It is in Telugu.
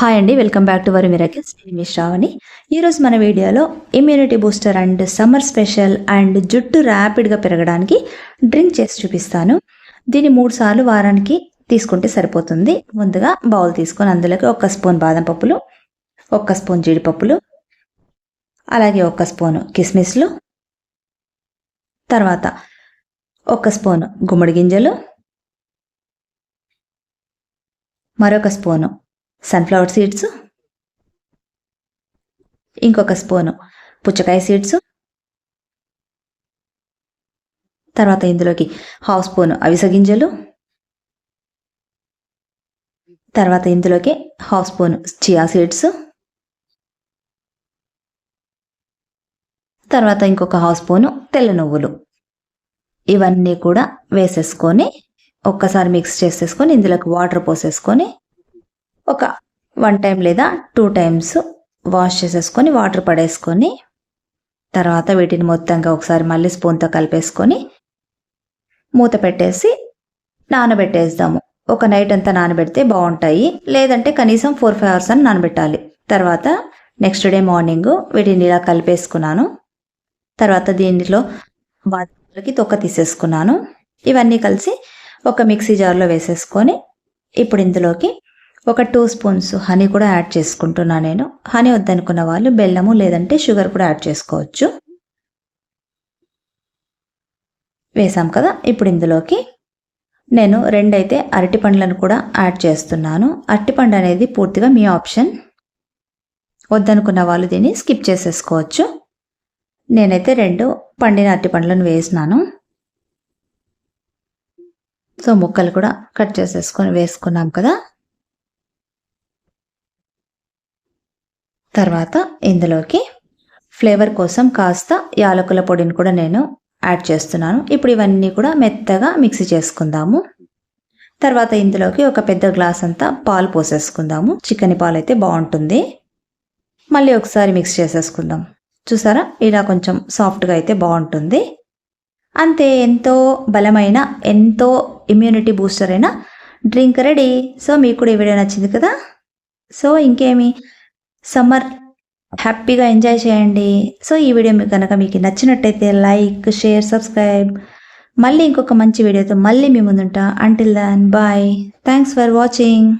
హాయ్ అండి welcome back to Vari miracles నేను మీ శ్రావణి ఈరోజు మన వీడియోలో immunity booster and summer special and జుట్టు ర్యాపిడ్గా పెరగడానికి డ్రింక్ చేసి చూపిస్తాను. దీన్ని మూడు సార్లు వారానికి తీసుకుంటే సరిపోతుంది. ముందుగా బౌల్ తీసుకొని అందులోకి ఒక స్పూన్ బాదం పప్పులు ఒక్క స్పూన్ జీడిపప్పులు అలాగే ఒక్క స్పూను కిస్మిస్లు తర్వాత ఒక స్పూను గుమ్మడి గింజలు మరొక స్పూను సన్ఫ్లవర్ సీడ్స్ ఇంకొక స్పూను పుచ్చకాయ సీడ్స్ తర్వాత ఇందులోకి హాఫ్ స్పూన్ అవిసె గింజలు తర్వాత ఇందులోకి హాఫ్ స్పూన్ చియా సీడ్స్ తర్వాత ఇంకొక హాఫ్ స్పూను తెల్ల నువ్వులు. ఇవన్నీ కూడా వేసేసుకొని ఒక్కసారి మిక్స్ చేసేసుకొని ఇందులోకి వాటర్ పోసేసుకొని ఒక వన్ టైం లేదా టూ టైమ్స్ వాష్ చేసేసుకొని వాటర్ పడేసుకొని తర్వాత వీటిని మొత్తంగా ఒకసారి మళ్ళీ స్పూన్తో కలిపేసుకొని మూత పెట్టేసి నానబెట్టేద్దాము. ఒక నైట్ అంతా నానబెడితే బాగుంటాయి. లేదంటే కనీసం ఫోర్ ఫైవ్ అవర్స్ అని నానబెట్టాలి. తర్వాత నెక్స్ట్ డే మార్నింగ్ వీటిని ఇలా కలిపేసుకున్నాను. తర్వాత దీనిలో బాదకి తొక్క తీసేసుకున్నాను. ఇవన్నీ కలిసి ఒక మిక్సీ జార్లో వేసేసుకొని ఇప్పుడు ఇందులోకి ఒక టూ స్పూన్స్ హనీ కూడా యాడ్ చేసుకుంటున్నా నేను. హనీ వద్దనుకున్న వాళ్ళు బెల్లము లేదంటే షుగర్ కూడా యాడ్ చేసుకోవచ్చు. వేసాం కదా ఇప్పుడు ఇందులోకి నేను రెండైతే అరటి పండ్లను కూడా యాడ్ చేస్తున్నాను. అరటిపండు అనేది పూర్తిగా మీ ఆప్షన్. వద్దనుకున్న వాళ్ళు దీన్ని స్కిప్ చేసేసుకోవచ్చు. నేనైతే రెండు పండిన అరటి పండ్లను వేసినాను. సో ముక్కలు కూడా కట్ చేసేసుకొని వేసుకున్నాం కదా. తర్వాత ఇందులోకి ఫ్లేవర్ కోసం కాస్త యాలకుల పొడిని కూడా నేను యాడ్ చేస్తున్నాను. ఇప్పుడు ఇవన్నీ కూడా మెత్తగా మిక్సీ చేసుకుందాము. తర్వాత ఇందులోకి ఒక పెద్ద గ్లాస్ అంతా పాలు పోసేసుకుందాము. చికెన్ పాలు అయితే బాగుంటుంది. మళ్ళీ ఒకసారి మిక్స్ చేసేసుకుందాం. చూసారా? ఇలా కొంచెం సాఫ్ట్గా అయితే బాగుంటుంది. అంతే ఎంతో బలమైన ఎంతో ఇమ్యూనిటీ బూస్టర్ అయిన డ్రింక్ రెడీ. సో మీకు కూడా ఈ వీడియో నచ్చింది కదా? సో ఇంకేమి? సమ్మర్. హ్యాపీగా ఎంజాయ్ చేయండి. సో ఈ వీడియో మీకు కనుక మీకు నచ్చినట్టయితే లైక్ షేర్ సబ్స్క్రైబ్. మళ్ళీ ఇంకొక మంచి వీడియోతో మళ్ళీ మీ ముందుంటా. Until then bye thanks for watching